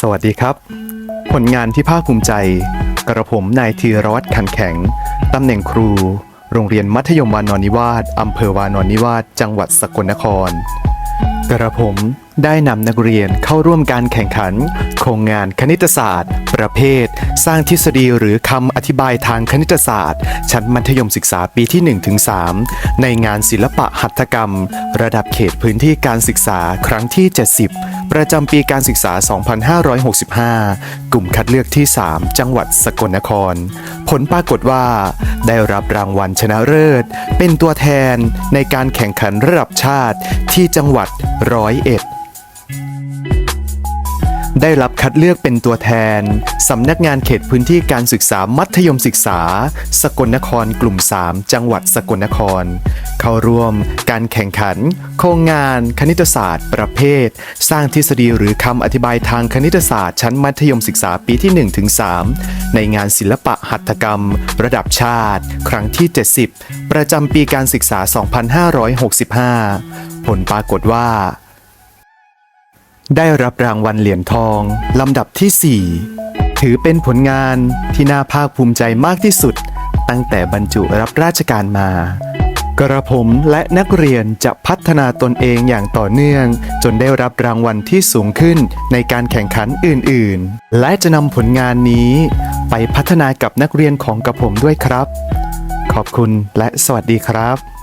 สวัสดีครับ ผลงานที่ภาคภูมิใจ กระผมนายธีรวัตรขันแข็ง ตำแหน่งครู โรงเรียนมัธยมวานอนนิวาสอำเภอวานอนนิวาสจังหวัดสกลนคร กระผมได้นำนักเรียนเข้าร่วมการแข่งขัน โครงงานคณิตศาสตร์ ประเภท สร้างทฤษฎีหรือคำอธิบายทางคณิตศาสตร์ ชั้นมัธยมศึกษาปีที่ 1-3 ในงานศิลปะหัตถกรรม ระดับเขตพื้นที่การศึกษาครั้งที่ 70 ประจำปีการศึกษา 2565 กลุ่มคัดเลือกที่ 3 จังหวัดสกลนคร ผลปรากฏว่า ได้รับรางวัลชนะเลิศ เป็นตัวแทนในการแข่งขันระดับชาติที่จังหวัดร้อยเอ็ดได้รับคัดเลือกเป็นตัวแทน สำนักงานเขตพื้นที่การศึกษามัธยมศึกษา สกลนครกลุ่ม 3 จังหวัดสกลนคร เข้าร่วมการแข่งขัน โครงงานคณิตศาสตร์ ประเภท สร้างทฤษฎีหรือคำอธิบายทางคณิตศาสตร์ชั้นมัธยมศึกษาปีที่ 1-3 ในงานศิลปะหัตถกรรม ระดับชาติ ครั้งที่ 70 ประจำปีการศึกษา 2565 ผลปรากฏว่า ได้รับรางวัลเหรียญทองลำดับที่ 4 ถือเป็นผลงานที่น่าภาคภูมิใจมากที่สุดตั้งแต่บรรจุรับราชการมา กระผมและนักเรียนจะพัฒนาตนเองอย่างต่อเนื่อง จนได้รับรางวัลที่สูงขึ้นในการแข่งขันอื่นๆ และจะนำผลงานนี้ ไปพัฒนากับนักเรียนของกระผมด้วยครับ ขอบคุณและสวัสดีครับ